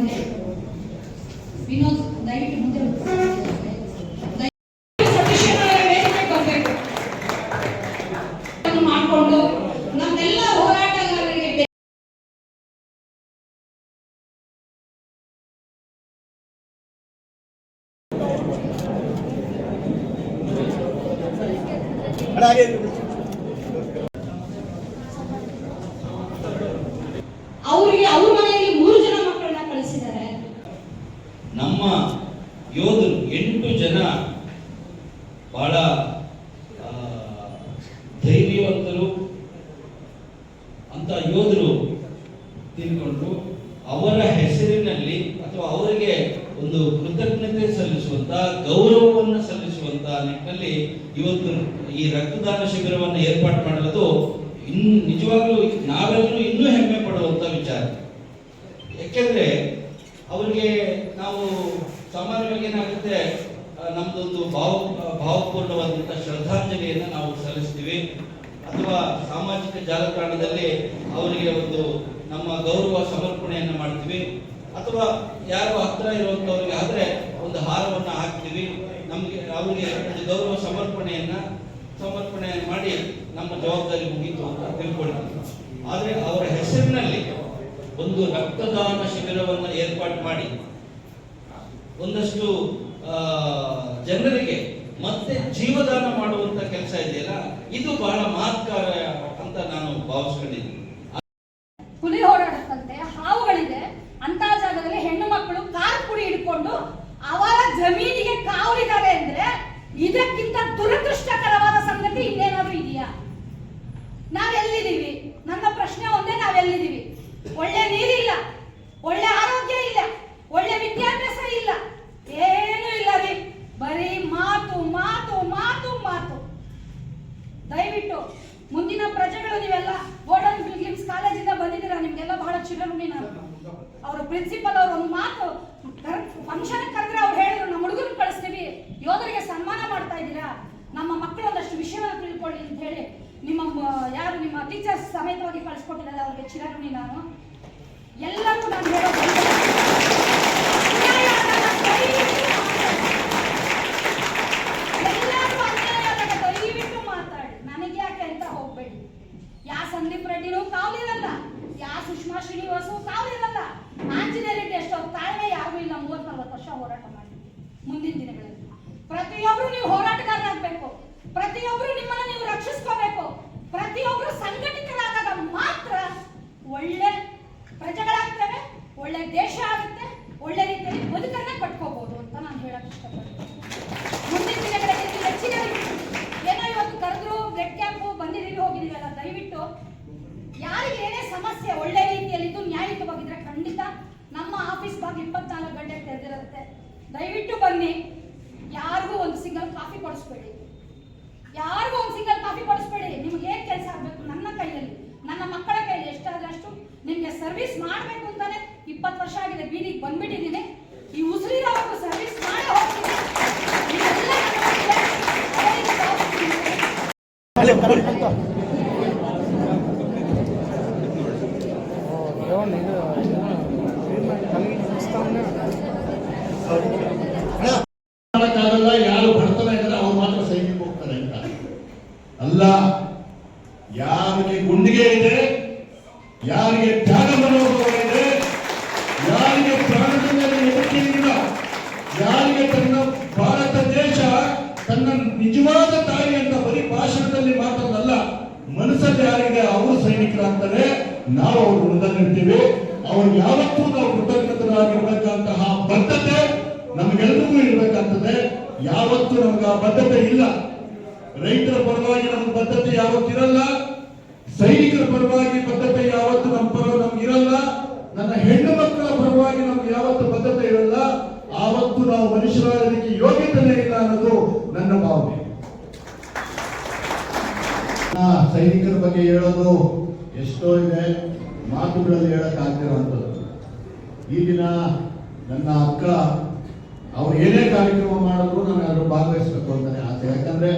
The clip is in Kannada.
ಬಂದೆ ವಿನೋದ್ ದಯವಿಟ್ಟು ಮುಂದೆ ಹೋರಾಟಗಾರರಿಗೆ ಅವರಿಗೆ ಅವ್ರ ಮನೆಯಲ್ಲಿ ಮೂರು ಜನ ಮಕ್ಕಳನ್ನ ಕಳಿಸಿದ್ದಾರೆ ನಮ್ಮ ಯೋಧರು ಎಂಟು ಜನ ಬಹಳ ಧೈರ್ಯವಂತರು ಅಂತ ಯೋಧರು ತಿಳ್ಕೊಂಡ್ರು ಅವರ ಹೆಸರಿನಲ್ಲಿ ಅಥವಾ ಅವರಿಗೆ ಒಂದು ಕೃತಜ್ಞತೆ ಸಲ್ಲಿಸುವಂತ, ಗೌರವವನ್ನು ಸಲ್ಲಿಸುವಂತ ನಿಟ್ಟಿನಲ್ಲಿ ಇವತ್ತು ಈ ರಕ್ತದಾನ ಶಿಬಿರವನ್ನು ಏರ್ಪಾಡು ಮಾಡಲು ಇನ್, ನಿಜವಾಗ್ಲೂ ನಾವೆಲ್ಲರೂ ಇನ್ನೂ ಹೆಮ್ಮೆ ಪಡುವಂತ ವಿಚಾರ. ಯಾಕೆಂದ್ರೆ ಅವರಿಗೆ ನಾವು ಸಾಮಾನ್ಯವಾಗಿ ಏನಾಗುತ್ತೆ ನಮ್ದೊಂದು ಭಾವ ಭಾವಪೂರ್ಣವಾದಂಥ ಶ್ರದ್ಧಾಂಜಲಿಯನ್ನು ನಾವು ಸಲ್ಲಿಸ್ತೀವಿ. ಅಥವಾ ಸಾಮಾಜಿಕ ಜಾಲತಾಣದಲ್ಲಿ ಅವರಿಗೆ ಒಂದು ನಮ್ಮ ಗೌರವ ಸಮರ್ಪಣೆಯನ್ನು ಮಾಡ್ತೀವಿ. ಅಥವಾ ಯಾರು ಹತ್ರ ಇರುವಂಥವ್ರಿಗೆ ಆದರೆ ಒಂದು ಹಾರವನ್ನು ಹಾಕ್ತೀವಿ. ನಮಗೆ ಅವರಿಗೆ ಒಂದು ಗೌರವ ಸಮರ್ಪಣೆಯನ್ನ, ಸಮರ್ಪಣೆ ಮಾಡಿ ನಮ್ಮ ಜವಾಬ್ದಾರಿ ಮುಗೀತು ಅಂತ ತಿಳ್ಕೊಳ್ತೀವಿ ಆದರೆ ಅವರ ಹೆಸರಿನಲ್ಲಿ ಒಂದು ರಕ್ತದಾನ ಶಿಬಿರವನ್ನು ಏರ್ಪಾಟ್ ಮಾಡಿ, ಒಂದಷ್ಟು ಜನರಿಗೆ ಮತ್ತೆ ಜೀವದಾನ ಮಾಡುವಂತ ಕೆಲಸ ಇದೆಯಲ್ಲ, ಇದು ಬಹಳ ಮಹತ್ಕಾರ ಅಂತ ನಾನು ಭಾವಿಸ್ಕೊಂಡಿದ್ದೀನಿ. ಹುಲಿ ಓಡಾಡುತ್ತಂತೆ ಹಾವುಗಳಿದೆ ಅಂತ ಜಾಗದಲ್ಲಿ ಹೆಣ್ಣು ಮಕ್ಕಳು ಕಾರ್ ಪುಡಿ ಹಿಡ್ಕೊಂಡು ಅವರ ಜಮೀನಿಗೆ ಕಾವಲಿದ್ದಾರೆ ಅಂದ್ರೆ ಇದಕ್ಕಿಂತ ದುರದೃಷ್ಟಕರವಾದ ಸಂಗತಿ ಇನ್ನೇನಾದ್ರೂ ಇದೆಯಾ? ನಾವೆಲ್ಲಿದ್ದೀವಿ ನನ್ನ ಪ್ರಶ್ನೆ ಒಂದೇ ನಾವೆಲ್ಲಿದ್ದೀವಿ ಒಳ್ಳೆ ನೀರಿಲ್ಲ ಒಳ್ಳೆ ಆರೋಗ್ಯ ಇಲ್ಲ ಒಳ್ಳೆ ವಿದ್ಯಾಭ್ಯಾಸ ಇಲ್ಲ ಏನೂ ಇಲ್ಲ ರೀ ಬರೀ ಮಾತು ಮಾತು ಮಾತು ಮಾತು ದಯವಿಟ್ಟು ಮುಂದಿನ ಪ್ರಜೆಗಳು ನೀವೆಲ್ಲ ಗೋಲ್ಡನ್ ಫಿಲ್ಮ್ಸ್ ಕಾಲೇಜಿಂದ ಬಂದಿದ್ದೀರಾ ನಿಮ್ಗೆಲ್ಲ ಬಹಳ ಚಿರಋಣಿ ನಾನು ಅವರು ಪ್ರಿನ್ಸಿಪಲ್ ಅವರು ಒಂದು ಮಾತು ಫಂಕ್ಷನ್ ಕರೆದ್ರೆ ಅವ್ರು ಹೇಳಿದ್ರು, ನಮ್ಮ ಹುಡುಗರು ಕಳಿಸ್ತೀವಿ, ಯೋಧರಿಗೆ ಸನ್ಮಾನ ಮಾಡ್ತಾ ಇದ್ದೀರಾ? ನಮ್ಮ ಮಕ್ಕಳು ಒಂದಷ್ಟು ವಿಷಯವನ್ನು ತಿಳ್ಕೊಳ್ಳಿ ಅಂತ ಹೇಳಿ ನಿಮ್ಮ ಯಾರು ನಿಮ್ಮ ಟೀಚರ್ಸ್ ಸಮೇತವಾಗಿ ಕಳಿಸ್ಕೊಟ್ಟಿದ್ದಾರೆ ಅವ್ರಿಗೆ ಚಿರಋಣಿ ನಾನು. ಎಲ್ಲರೂ ನಾನು ಹೇಳೋದು ಪ್ರತಿಯೊಬ್ರು ನೀವು ಹೋರಾಟಗಾರರಾಗಬೇಕು. ಪ್ರತಿಯೊಬ್ರು ನಿಮ್ಮನ್ನ ನೀವು ರಕ್ಷಿಸ್ಕೋಬೇಕು. ಪ್ರತಿಯೊಬ್ರು ಸಂಘಟಿತರಾದಾಗ ಮಾತ್ರ ಒಳ್ಳೆ ಪ್ರಜೆಗಳಾಗ್ತವೆ, ಒಳ್ಳೆ ದೇಶ ಆಗುತ್ತೆ, ಒಳ್ಳೆ ರೀತಿಯಲ್ಲಿ ಬದುಕನ್ನ ಕಟ್ಕೋಬಹುದು ಅಂತ ನಾನು ಹೇಳಕ್ ಇಷ್ಟಪಡ್ತೀನಿ. ಮುಂದಿನ ದಿನಗಳಲ್ಲಿ ಹೆಚ್ಚಿನ ಏನೋ ಇವತ್ತು ಕರೆದ್ರು ಬ್ಲಡ್ ಕ್ಯಾಂಪು ಬಂದಿದ್ದೀವಿ, ಹೋಗಿದ್ದೀವಲ್ಲ, ದಯವಿಟ್ಟು ಯಾರಿಗೆ ಏನೇ ಸಮಸ್ಯೆ ಒಳ್ಳೆ ರೀತಿಯಲ್ಲಿ ಇದು ನ್ಯಾಯಯುತವಾಗಿದ್ರೆ ಖಂಡಿತ ನಮ್ಮ ಆಫೀಸ್ ಬಾಗಿಲು ಇಪ್ಪತ್ನಾಲ್ಕು ಗಂಟೆ ತೆರೆದಿರುತ್ತೆ. ದಯವಿಟ್ಟು ಬನ್ನಿ. ಯಾರಿಗೂ ಒಂದು ಸಿಂಗಲ್ ಕಾಫಿ ಕೊಡಿಸ್ಬೇಡಿ. ಯಾರಿಗೂ ಒಂದು ಸಿಂಗಲ್ ಕಾಫಿ ಕೊಡಿಸ್ಬೇಡಿ. ನಿಮ್ಗೆ ಏನು ಕೆಲಸ ಆಗಬೇಕು? ನನ್ನ ಕೈಯಲ್ಲಿ, ನನ್ನ ಮಕ್ಕಳ ಕೈಯಲ್ಲಿ ಎಷ್ಟಾದಷ್ಟು ನಿಮ್ಗೆ ಸರ್ವಿಸ್ ಮಾಡಬೇಕು ಅಂತಾನೆ ಇಪ್ಪತ್ತು ವರ್ಷ ಆಗಿದೆ. ಬೀದಿಗೆ ಬಂದ್ಬಿಟ್ಟಿದ್ದೀನಿ. ಈ ಉಸಿರಿರೋವರೆಗೂ ಸರ್ವಿಸ್ ಮಾಡಿ ಹೋಗ್ತೀನಿ. ಇದೆ. ಮಾಡಕ್ಕಾಗಲ್ಲ ಯಾರು ಬಡತನ ಇದ್ದಾರೆ ಅವ್ರು ಮಾತ್ರ ಸೈನ್ಯಕ್ಕೆ ಹೋಗ್ತಾರೆ ಅಂತ ಅಲ್ಲ, ಯಾರಿಗೆ ಗುಂಡಿಗೆ ಇದೆ, ಯಾರಿಗೆ ತ್ಯಾಗ ಮನೋಭಾವ ಇದೆ, ಯಾರಿಗೆ ಪ್ರಾಣದಿಂದ ಯಾರಿಗೆ ತನ್ನ ಭಾರತ ದೇಶ, ತನ್ನ ನಿಜವಾದ ತಾಯಿ ಅಂತ ಬರೀ ಭಾಷಣದಲ್ಲಿ ಮಾತಾಡಲ್ಲ ಮನಸ್ಸಲ್ಲಿ ಯಾರಿಗೆ ಅವರು ಸೈನಿಕರಾಗ್ತಾರೆ, ನಾವು ಅವ್ರ ಋಣದಲ್ಲಿರ್ತೀವಿ ಅವ್ರಿಗೆ ಯಾವತ್ತೂ ನಾವು ಕೃತಜ್ಞತರಾಗಿರ್ಬೇಕಂತಹ ಬದ್ಧತೆ ನಮಗೆಲ್ಲರಿಗೂ ಇರ್ಬೇಕಾಗ್ತದೆ. ಯಾವತ್ತೂ ನಮ್ಗೆ ಆ ಬದ್ಧತೆ ಇಲ್ಲ. ರೈತರ ಪರವಾಗಿ ನಮ್ಮ ಬದ್ಧತೆ ಯಾವತ್ತಿರಲ್ಲ ಸೈನಿಕರ ಪರವಾಗಿ ಬದ್ಧತೆ ಯಾವತ್ತು ನಮ್ಮ ಪರ ನಮ್ಗೆ ಇರಲ್ಲ. ನನ್ನ ಹೆಣ್ಣು ಮಕ್ಕಳ ಪರವಾಗಿ ನಮ್ಗೆ ಯಾವತ್ತು ಬದ್ಧತೆ ಇರಲ್ಲ. ಆವತ್ತು ನಾವು ಮನುಷ್ಯರಾಗಲಿಕ್ಕೆ ಯೋಗ್ಯತೆನೇ ಇಲ್ಲ ಅನ್ನೋದು ನನ್ನ ಭಾವನೆ. ಸೈನಿಕರ ಬಗ್ಗೆ ಹೇಳೋದು ಎಷ್ಟೋ ಇದೆ. ಮಾತುಗಳಲ್ಲಿ ಹೇಳಕ್ ಆಗ್ತಿರೋಂಥದ್ದು ಈ ದಿನ ನನ್ನ ಅಕ್ಕ, ಅವ್ರು ಏನೇ ಕಾರ್ಯಕ್ರಮ ಮಾಡಿದ್ರು, ನಾನು ಅದ್ರ ಭಾಗವಹಿಸ್ಬೇಕು ಅಂತಾನೆ ಆಸೆ. ಯಾಕಂದ್ರೆ